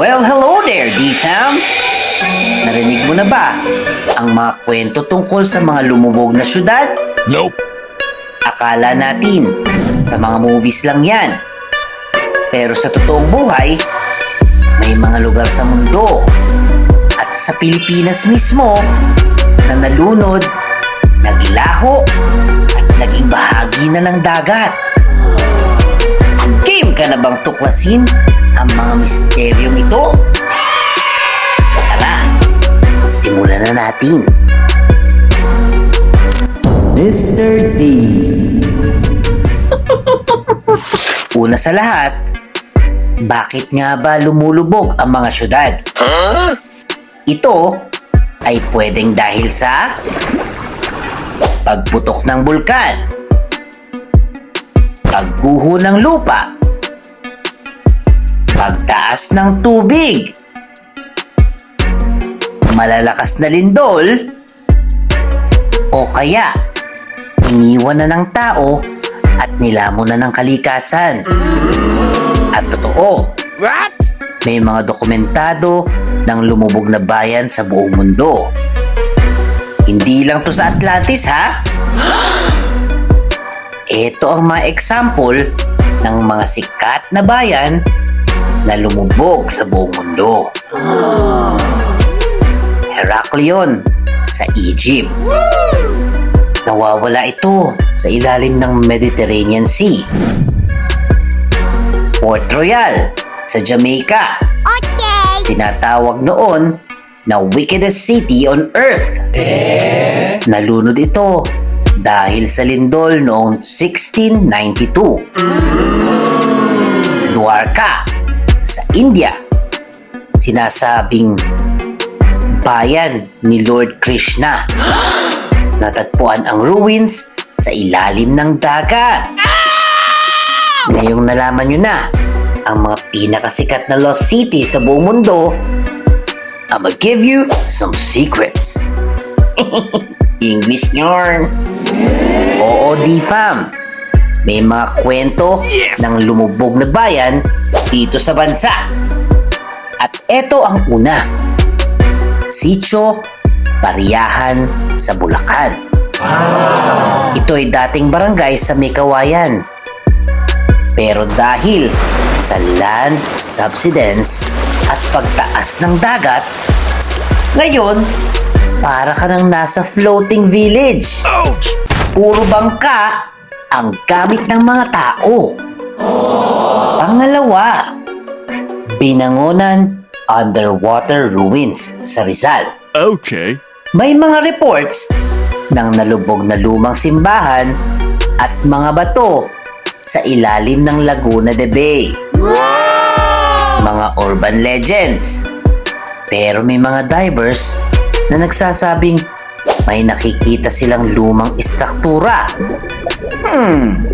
Well, hello there, D-Fam! Narinig mo na ba ang mga kwento tungkol sa mga lumubog na syudad? Nope. Akala natin sa mga movies lang yan. Pero sa totoong buhay, may mga lugar sa mundo at sa Pilipinas mismo na nalunod, naglaho at naging bahagi na ng dagat. Ka na bang tuklasin ang mga misteryong ito? Tara, simulan na natin. Mr. D Una sa lahat, bakit nga ba lumulubog ang mga syudad? Ito ay pwedeng dahil sa pagputok ng bulkan, pagguho ng lupa, pagtaas ng tubig, malalakas na lindol, o kaya iniwan na ng tao at nilamon na ng kalikasan. At totoo, What? may mga dokumentado ng lumubog na bayan sa buong mundo. Hindi lang to sa Atlantis ha? Ito ang mga example ng mga sikat na bayan na lumubog sa buong mundo. Heraklion sa Egypt. Nawawala ito sa ilalim ng Mediterranean Sea. Port Royal sa Jamaica. Okay. Tinatawag noon na wickedest city on earth. Nalunod ito dahil sa lindol noong 1692. Dwarka sa India. Sinasabing bayan ni Lord Krishna. Natagpuan ang ruins sa ilalim ng dagat. Ngayong nalaman nyo na ang mga pinakasikat na lost city sa buong mundo, I'ma give you some secrets. English yarn. Oo, D-Fam. May mga kwento Yes! ng lumubog na bayan dito sa bansa. At eto ang una. Sitio Pariyahan sa Bulacan. Ito ay dating barangay sa Mikawayan. Pero dahil sa land subsidence at pagtaas ng dagat, ngayon, para ka nang nasa floating village. Ouch! Puro bangka ang gamit ng mga tao. Pangalawa, Binangonan Underwater Ruins sa Rizal. Okay. May mga reports ng nalubog na lumang simbahan at mga bato sa ilalim ng Laguna de Bay. Mga urban legends. Pero may mga divers na nagsasabing may nakikita silang lumang istruktura. Hmm,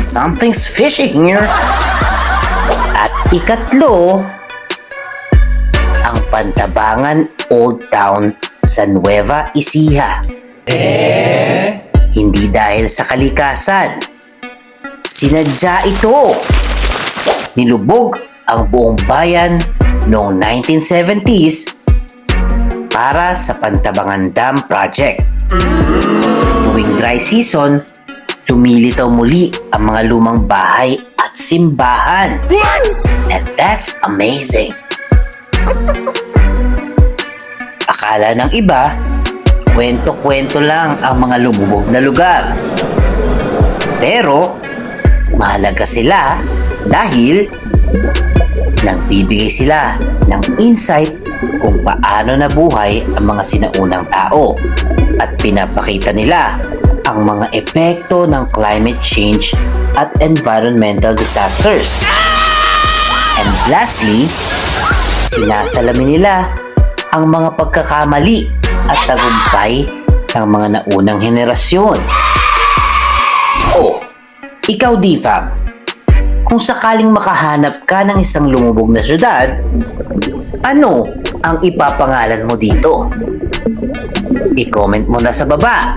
something's fishy here. At ikatlo, ang Pantabangan Old Town sa Nueva Ecija. Hindi dahil sa kalikasan. Sinadya ito. Nilubog ang buong bayan noong 1970s para sa Pantabangan Dam Project. Tuwing dry season, lumilitaw muli ang mga lumang bahay at simbahan. And that's amazing. Akala ng iba, kwento-kwento lang ang mga lumubog na lugar. Pero, mahalaga sila dahil nagbibigay sila ng insight kung paano nabuhay ang mga sinaunang tao at pinapakita nila ang mga epekto ng climate change at environmental disasters. And lastly, sinasalamin nila ang mga pagkakamali at tagumpay ng mga naunang henerasyon. O, ikaw Difa, kung sakaling makahanap ka ng isang lumubog na syudad, ano ang ipapangalan mo dito? I-comment mo na sa baba.